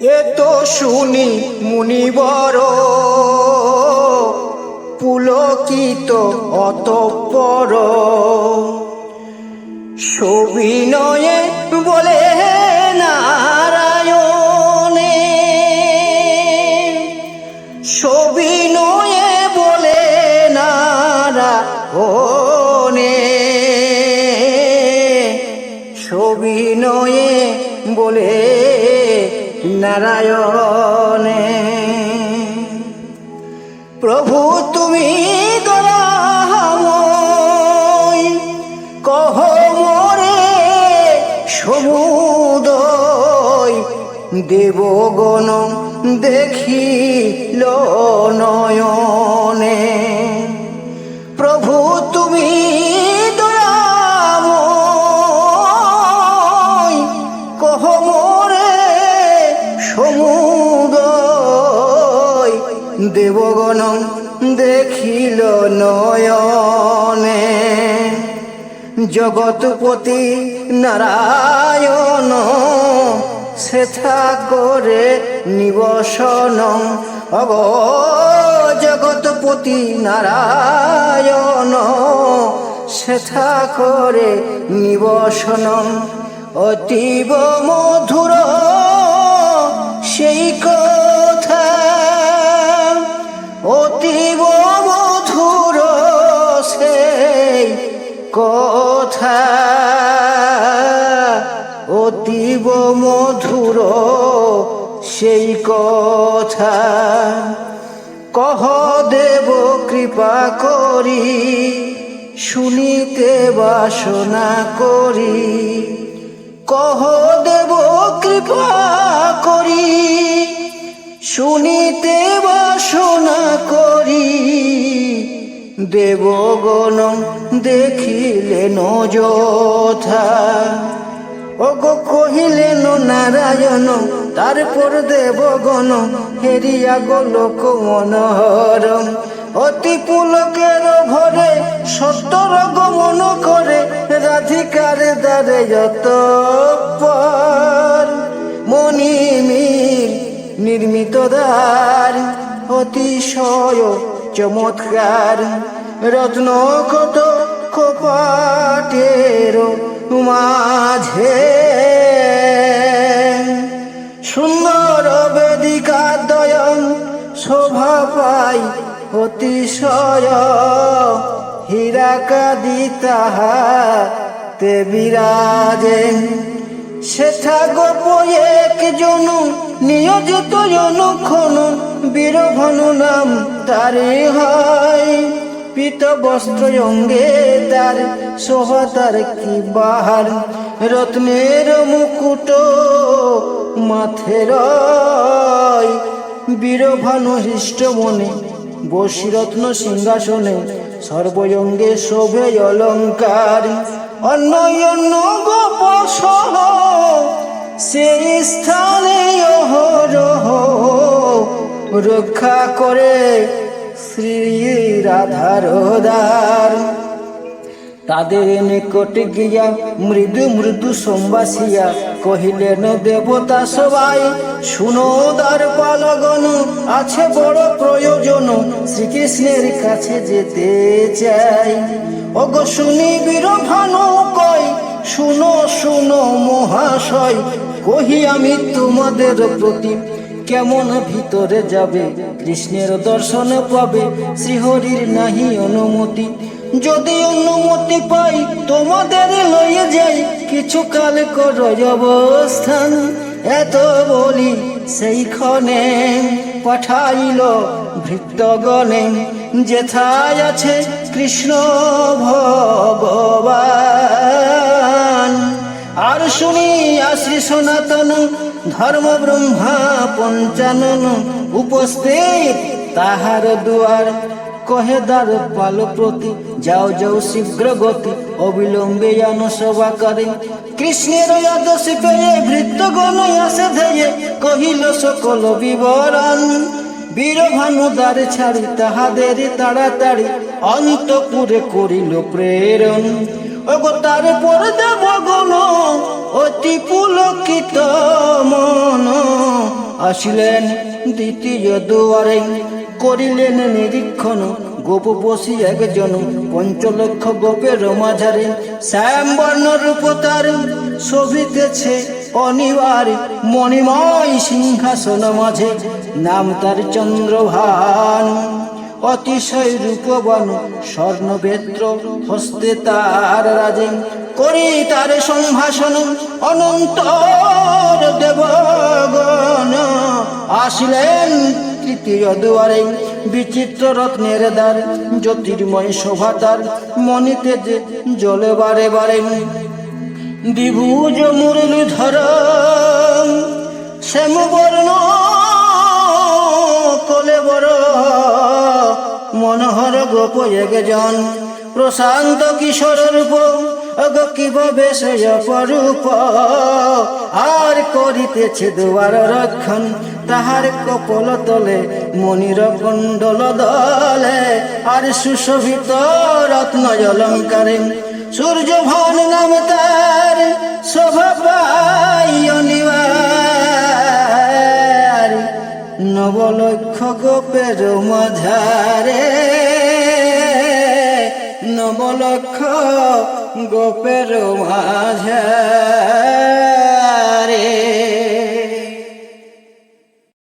এ তো শুনি মুনিবর পুলকিত অতঃপর। সবিনয়ে বলে নারায়ণে। সবিনয়ে বলে নারায়ণে। সবিনয়ে বলে নারায়ণে। প্রভু তুমি দয়াময় কহ মোরে সমুদয়। দেবগণ দেখিল নয়নে। দেবগণ দেখিল নয়নে। জগৎপতি নারায়ণ, সেথা করে নিবসন অব জগৎপতি নারায়ণ, সেথা করে নিবসন অতীব মধুর সেই কথা অতীব মধুর সেই কথা। কহ দেব কৃপা করি, শুনিতে বাসনা করি। কহ দেব কৃপা করি, শুনিতে বাসনা করি। দেবগণ দেখিলেন যথা ওগো কহিলেন নারায়ণ, তারপর দেবগণ হেরিয়া গোলক মনোহর অতি পুলকের ভরে সত্তর গমন করে রাধিকার দ্বারে যত মণিমির নির্মিত দ্বার, অতিশয় চমৎকার। রত্ন কত কপাটের মাঝে। সুন্দর বেদিকা দয়ন শোভা পাই অতিশয়। হীরাকাদি তাহাতে বিরাজে সেথা গোপ একজন নিয়োজিত অনুক্ষণ বীরভনু নাম তারে হয়। পিত বস্ত্র অঙ্গে তার শোভা তার কি বাহার? রত্নের মুকুট মাথের বীরভানু হৃষ্ট মনে বসিরত্ন সিংহাসনে সর্বয়ঙ্গে শোভে অলঙ্কার। অন্য অন্য গোপ সেই স্থানে রক্ষা করে শ্রী রাধার দ্বার তাদের নিকট গিয়া মৃদু মৃদু সম্বাসিয়া কহিলেন, দেবতা সবাই, শুনো দ্বার পালগণ, আছে বড় প্রয়োজন, শ্রীকৃষ্ণের কাছে যেতে চাই। ওগো শুনি বীর ভানু কই, শুনো শুনো মহাশয়, কহি আমি তোমাদের প্রতি কেমন ভিতরে যাবে? কৃষ্ণের দর্শন পাবে, শ্রীহরির নাহি অনুমতি। যদি অনুমতি পাই, তোমাদের লয়ে যাই। কিছু কাল কর অবস্থান, এত বলি সেইখানে পাঠাইল ভৃত্যগণে। যেথায় আছে কৃষ্ণ ভগবান। আর শুনি শ্রী সনাতন ধর্ম ব্রহ্মা পঞ্চানন, উপস্থিত তাহার দুয়ার। কহে দ্বার পাল প্রতি, যাও যাও শীঘ্র গতি, অবিলম্বে জান সভা করে। কৃষ্ণের আদর্শ পেয়ে ভৃত্যগণ আসে ধেয়ে, কহিল সকল বিবরণ। বীরভানু দ্বার ছাড়ি তাহাদের তাড়াতাড়ি অন্তপুরে করিল প্রেরণ। ওগো, তারপর দেব গণ, অতি পুলকিত মন। আসিলেন দ্বিতীয় দুয়ারে, করিলেন নিরীক্ষণ। গোপ বসি একজন, পঞ্চলক্ষ গোপের মাঝারে। শ্যাম বর্ণ রূপ তার শোভিতেছে অনিবার মণিময় সিংহাসন মাঝে নাম তার চন্দ্রভান। অতিশয় রূপবান স্বর্ণবেদ্র হস্তে তার রাজে করি তার সম্ভাষণ অনন্তর দেবগণ। আসিলেন তৃতীয় দুয়ারে বিচিত্র রত্নের দ্বার, জ্যোতির্ময় শোভা তার মনিতে যে জলে বারে বারে। দ্বিভুজ মুরলীধর। শ্যামবর্ণ কলে বড় মনোহর গোপ একজন। প্রশান্ত কিশোর রূপ। কীভাবে সে অপরূপ আর করিতেছে দুয়ার রক্ষণ। তাহার কপল তলে মনির কুণ্ডল দলে। আর সুশোভিত রত্ন অলঙ্কারে। সূর্য ভান নাম তার শোভা পাই অনিবার। নবলক্ষ গোপের মাঝারে নবলক্ষ গোপের মাঝারে।